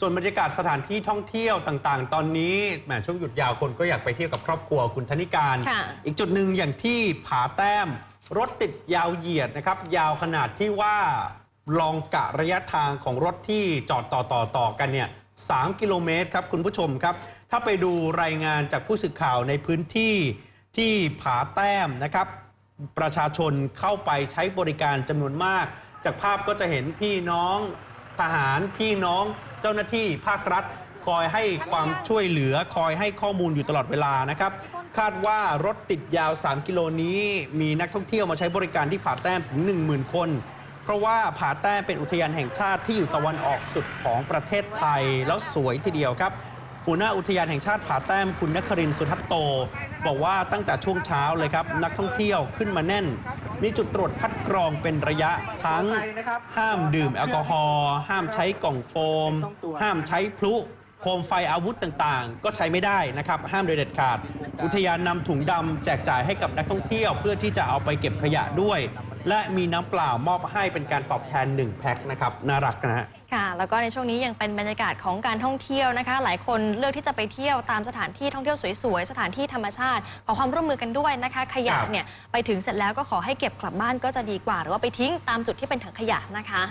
ส่วนบรรยากาศสถานที่ท่องเที่ยวต่างๆ ตอนนี้แหมช่วงหยุดยาวคนก็อยากไปเที่ยวกับครอบครัวคุณธนิการ ค่ะอีกจุดหนึ่งอย่างที่ผาแต้ม รถติดยาวเหยียดนะครับ ยาวขนาดที่ว่าลองกะระยะทางของรถที่จอดต่อต่อต่อกันเนี่ยสามกิโลเมตรครับคุณผู้ชมครับ ถ้าไปดูรายงานจากผู้สื่อข่าวในพื้นที่ที่ผาแต้มนะครับ ประชาชนเข้าไปใช้บริการจำนวนมาก จากภาพก็จะเห็นพี่น้องทหารพี่น้องเจ้าหน้าที่ภาครัฐ คอยให้ความช่วยเหลือ คอยให้ข้อมูลอยู่ตลอดเวลานะครับ คาดว่ารถติดยาว 3 กิโลนี้มีนักท่องเที่ยวมาใช้บริการที่ผาแต้มถึง 10,000 คน เพราะว่าผาแต้มเป็นอุทยานแห่งชาติที่อยู่ตะวันออกสุดของประเทศไทยแล้วสวยทีเดียวครับ หัวหน้าอุทยานแห่งชาติผาแต้มคุณนครินทร์สุทัตโต บอกว่าตั้งแต่ช่วงเช้าเลยครับ นักท่องเที่ยวขึ้นมาแน่น มีจุดตรวจคัดกรองเป็นระยะทั้งห้ามดื่มแอลกอฮอล์ห้ามใช้กล่องโฟม ห้ามใช้พลุโคมไฟอาวุธต่างๆ ก็ใช้ไม่ได้นะครับ ห้ามโดยเด็ดขาด อุทยานนำถุงดำแจกจ่ายให้กับนักท่องเที่ยวเพื่อที่จะเอาไปเก็บขยะด้วย และมีน้ำเปล่ามอบให้เป็นการตอบแทน 1 แพ็คนะครับ น่ารักนะฮะ ค่ะ แล้วก็ในช่วงนี้ยังเป็นบรรยากาศของการท่องเที่ยวนะคะ หลายคนเลือกที่จะไปเที่ยวตามสถานที่ท่องเที่ยวสวยๆ สถานที่ธรรมชาติ ขอความร่วมมือกันด้วยนะคะ ขยะครับเนี่ยไปถึงเสร็จแล้วก็ขอให้เก็บกลับบ้านก็จะดีกว่า หรือว่าไปทิ้งตามจุดที่เป็นถังขยะนะคะ